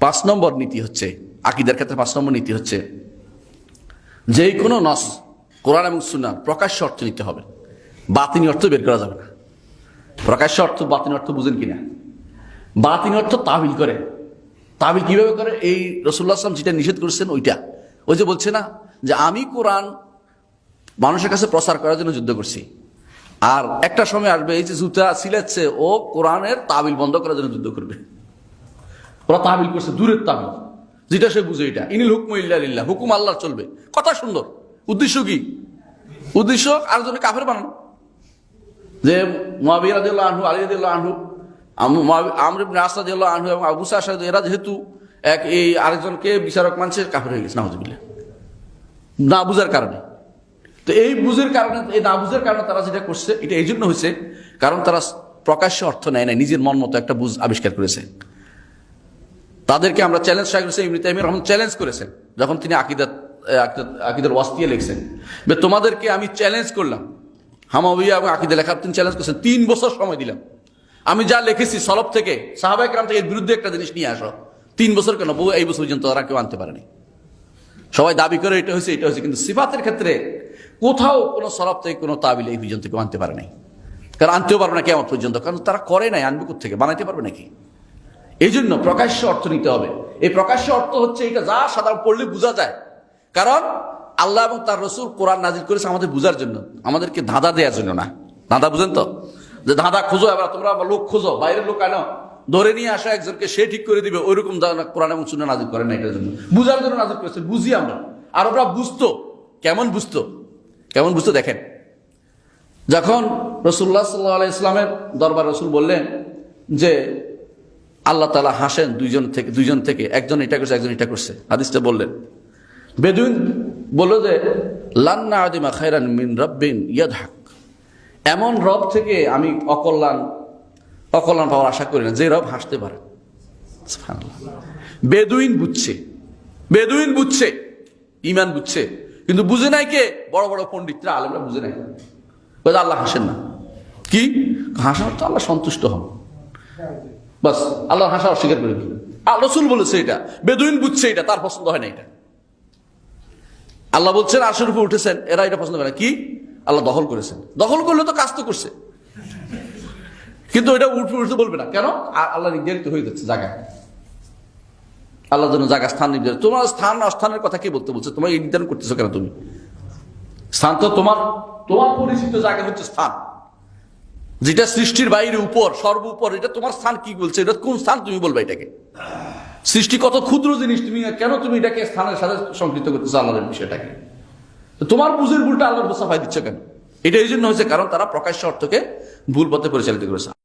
পাঁচ নম্বর নীতি হচ্ছে, আকিদের ক্ষেত্রে পাঁচ নম্বর নীতি হচ্ছে যে কোনো নস, কোরআন এবং সুন্না প্রকাশ্য অর্থ নিতে হবে। বাতিনি অর্থ বের করা যাবে না। প্রকাশ্য অর্থ, বাতিনি অর্থ বুঝেন কিনা বাতিনি অর্থ তাবিল করে। তাবিল কীভাবে করে? এই রসুল্লাহ আসলাম যেটা নিষেধ করেছেন ওইটা। ওই যে বলছে না যে আমি কোরআন মানুষের কাছে প্রচার করার জন্য যুদ্ধ করছি। আর একটা সময় আসবে, এই যে জুতা সিলেচ্ছে ও কোরআনের তাবিল বন্ধ করার জন্য যুদ্ধ করবে। ওরা তাবিল করছে, দূরের তাবিল যেটা সে বুঝে এটা। ইনিল হুকম ইল্লাহ হুকুম আল্লাহ চলবে। কথা সুন্দর। উদ্দেশ্য কি? উদ্দেশ্য আরেকজনে কাফের বানানো। যে মহাবির আনহু, আলী আদিল্লাহ আনহু আমর ইবনে আসাদ আনহু এবং আবু সাদ এরা যেহেতু এক এই আরেকজনকে বিচারক মানছে, কাফের হয়ে গেছে নাহজবিল্লা না বুঝার কারণে। তো এই বুঝের কারণে, এই না বুঝের কারণে তারা যেটা করছে, এটা এই জন্য হয়েছে, কারণ তারা প্রকাশ্য অর্থ নেয় না নিজের মন মতো একটা বুঝ আবিষ্কার করেছে। তাদেরকে আমরা challenge Shah Hossain Ibn Taymiyyah Rahman challenge করেছেন, যখন তিনি আকিদাত আকিদার ওয়াস্তিয়ে লিখছেন। বে, তোমাদেরকে আমি চ্যালেঞ্জ করলাম। হামাবিয়া এবং আকিদা লেখার তিনি চ্যালেঞ্জ করেছেন। তিন বছর সময় দিলাম। আমি যা লিখেছি সলব থেকে সাহাবাহিক রাম থেকে বিরুদ্ধে একটা জিনিস নিয়ে আসো। তিন বছর কেন? বউ এই বছর পর্যন্ত তারা কেউ আনতে পারেনি। সবাই দাবি করে এটা হয়েছে এটা হয়েছে। কিন্তু সিফাতের ক্ষেত্রে কোথাও কোনো সরব থেকে, কোনো তাবিল এই পর্যন্ত কেউ আনতে পারে নাই। কারণ আনতেও পারবে না কেমন পর্যন্ত। কারণ তারা করে নাই, আনবে থেকে বানাইতে পারবে নাকি? এই জন্য প্রকাশ্য অর্থ নিতে হবে। এই প্রকাশ্য অর্থ হচ্ছে এটা যা সাধারণ পড়লে বোঝা যায়। কারণ আল্লাহ এবং তার রসুল কোরআন নাজির করেছে আমাদের বোঝার জন্য। আমাদেরকে ধাঁধা দেওয়ার জন্য না। ধাঁধা বুঝেন তো? যে ধাঁধা খুঁজো, এবার তোমরা লোক খুঁজো, বাইরের লোক আনো। ধরে নিয়ে আসা, একজনকে সে ঠিক করে দিবে। ওইরকম কোরআন এবং শুনে নাজির করে না এটার জন্য। বুঝার জন্য নাজির করেছে, বুঝি আমরা। আর ওরা বুঝতো। কেমন বুঝতো? কেমন বুঝতো দেখেন। যখন রসুল্লাহ সাল্লাহ ইসলামের দরবার রসুল বললেন যে আল্লাহ তালা হাসেন দুইজন থেকে দুইজন থেকে। একজন এটা করছে, একজন এটা করছে। হাদিসটা বললেন। বেদুইন বলল যে লান্না আদিমা খায়রান মিন রব্বিন ইয়াদহাক। এমন রব থেকে আমি অকল্যাণ অকল্যাণ পাওয়ার আশা করি না। যে রব হাসতে পারে। বেদুইন বুঝছে। বেদুইন বুঝছে। ইমান বুঝছে। কিন্তু বুঝে নাই কে? বড় বড় পণ্ডিতরা, আলেমরা বুঝে নাই। আল্লাহ হাসেন না। কি? হাসার তো আল্লাহ সন্তুষ্ট হন। বাস আল্লাহ হাসা অস্বীকার করে দিলেন আর রসুল বলেছে এটা, বেদুইন বুঝছে এটা, তার পছন্দ হয় না এটা। আল্লাহ বলছেন, আরশের উপর উঠেছেন, এরা এটা পছন্দ করে না। কি? আল্লাহ দখল করেছেন। দখল করলে তো কাজ তো করছে। কিন্তু এটা উঠতে উঠতে বলবে না। কেন? আর আল্লাহ নির্ধারিত হয়ে যাচ্ছে জায়গা আল্লাহ জন্য জায়গা, স্থান নির্ধারিত। তোমার স্থান অস্থানের কথা কি বলতে বলছে? তোমার নির্ধারণ করতেছো কেন তুমি? স্থান তো তোমার তোমার পরিচিত জায়গা হচ্ছে স্থান। যেটা সৃষ্টির বাইরে উপর, সর্ব উপর, এটা তোমার স্থান কি বলছে? এটা কোন স্থান তুমি বলবে এটাকে? সৃষ্টি কত ক্ষুদ্র জিনিস, তুমি কেন তুমি এটাকে স্থানের সাথে সংকৃত করতেছো আল্লাহর বিষয়টাকে? তোমার বুঝের ভুলটা আল্লাহর সাফাই দিচ্ছে কেন? এটা এই জন্য হয়েছে কারণ তারা প্রকাশ্য অর্থকে ভুল পথে পরিচালিত করেছে।